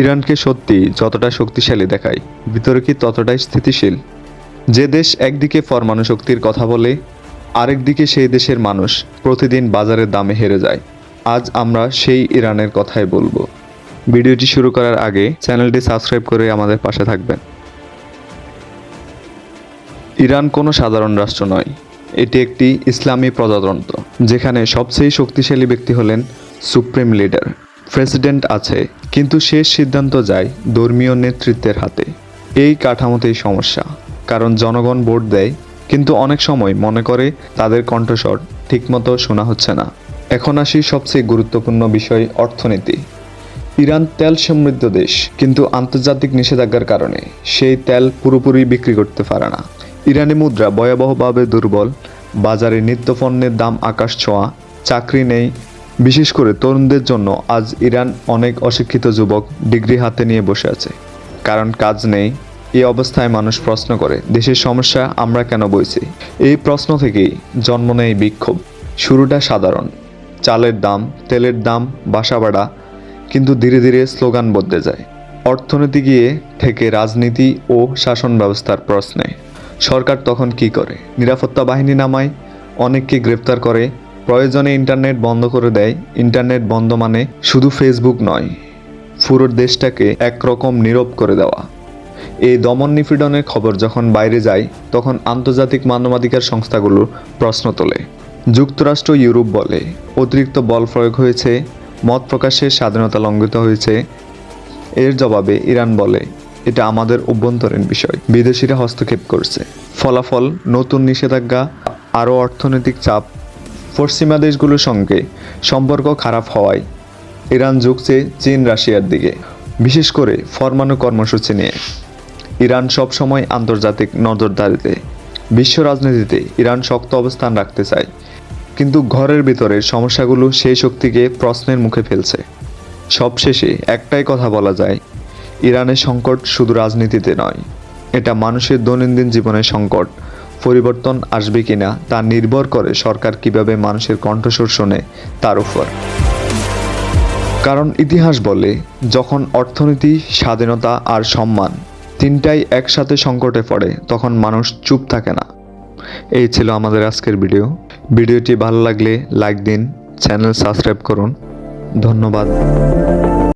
ইরানকে সত্যি যতটা শক্তিশালী দেখায়, ভিতরে কি ততটাই স্থিতিশীল? যে দেশ একদিকে পরমাণু শক্তির কথা বলে, আরেকদিকে সেই দেশের মানুষ প্রতিদিন বাজারের দামে হেরে যায়। আজ আমরা সেই ইরানের কথাই বলব। ভিডিওটি শুরু করার আগে চ্যানেলটি সাবস্ক্রাইব করে আমাদের পাশে থাকবেন। ইরান কোনো সাধারণ রাষ্ট্র নয়। এটি একটি ইসলামী প্রজাতন্ত্র, যেখানে সবচেয়ে শক্তিশালী ব্যক্তি হলেন সুপ্রিম লিডার। প্রেসিডেন্ট আছে কিন্তু শেষ সিদ্ধান্ত যায় ধর্মীয় নেতৃত্বের হাতে। এই কাঠামোতেই সমস্যা, কারণ জনগণ ভোট দেয়, কিন্তু অনেক সময় মনে করে তাদের কণ্ঠস্বর ঠিকমতো শোনা হচ্ছে না। এখন আসি সবচেয়ে গুরুত্বপূর্ণ বিষয়, অর্থনীতি। ইরান তেল সমৃদ্ধ দেশ, কিন্তু আন্তর্জাতিক নিষেধাজ্ঞার কারণে সেই তেল পুরোপুরি বিক্রি করতে পারে না। ইরানি মুদ্রা ভয়াবহভাবে দুর্বল, বাজারে নিত্যপণ্যের দাম আকাশ ছোঁয়া, চাকরি নেই বিশেষ করে তরুণদের জন্য আজ ইরান অনেক অশিক্ষিত যুবক ডিগ্রি হাতে নিয়ে বসে আছে। কারণ কাজ নেই এই অবস্থায় মানুষ প্রশ্ন করে, দেশের সমস্যা আমরা কেন বইছি? এই প্রশ্ন থেকেই জন্ম নেয় বিক্ষোভ। শুরুটা সাধারণ, চালের দাম, তেলের দাম বাসা ভাড়া, কিন্তু ধীরে ধীরে স্লোগান বদলে যায়। অর্থনীতি গিয়ে থেকে রাজনীতি ও শাসন ব্যবস্থার প্রশ্নে। সরকার তখন কি করে? নিরাপত্তা বাহিনী নামায়, অনেককে গ্রেপ্তার করে প্রয়োজনে ইন্টারনেট বন্ধ করে দেয়। ইন্টারনেট বন্ধ মানে শুধু ফেসবুক নয়, পুরো দেশটাকে একরকম নীরব করে দেওয়া। এই দমন নিপীড়নের খবর যখন বাইরে যায়, তখন আন্তর্জাতিক মানবাধিকার সংস্থাগুলো প্রশ্ন তোলে। যুক্তরাষ্ট্র ইউরোপ বলে, অতিরিক্ত বল প্রয়োগ হয়েছে, মত প্রকাশের স্বাধীনতা লঙ্ঘিত হয়েছে। এর জবাবে ইরান বলে, এটা আমাদের অভ্যন্তরীণ বিষয়। বিদেশিরা হস্তক্ষেপ করছে। ফলাফল, নতুন নিষেধাজ্ঞা, আরও অর্থনৈতিক চাপ পশ্চিমা দেশগুলোর সঙ্গে সম্পর্ক খারাপ হওয়ায় ইরান ঝুঁকছে চীন রাশিয়ার দিকে, বিশেষ করে ফরমানু কর্মসূচি নিয়ে। ইরান সবসময় আন্তর্জাতিক নজরদারিতে, বিশ্ব রাজনীতিতে ইরান শক্ত অবস্থান রাখতে চায়, কিন্তু ঘরের ভিতরের সমস্যাগুলো সেই শক্তিকে প্রশ্নের মুখে ফেলছে। সবশেষে একটাই কথা বলা যায়, ইরানের সংকট শুধু রাজনীতিতে নয়, এটা মানুষের দৈনন্দিন জীবনের সংকট। পরিবর্তন আসবে কিনা তা নির্ভর করে সরকার কীভাবে মানুষের কণ্ঠস্বর শোনে তার উপর। কারণ ইতিহাস বলে, যখন অর্থনীতি, স্বাধীনতা আর সম্মান তিনটাই একসাথে সংকটে পড়ে, তখন মানুষ চুপ থাকে না। এই ছিল আমাদের আজকের ভিডিও। ভিডিওটি ভালো লাগলে লাইক দিন, চ্যানেল সাবস্ক্রাইব করুন। ধন্যবাদ।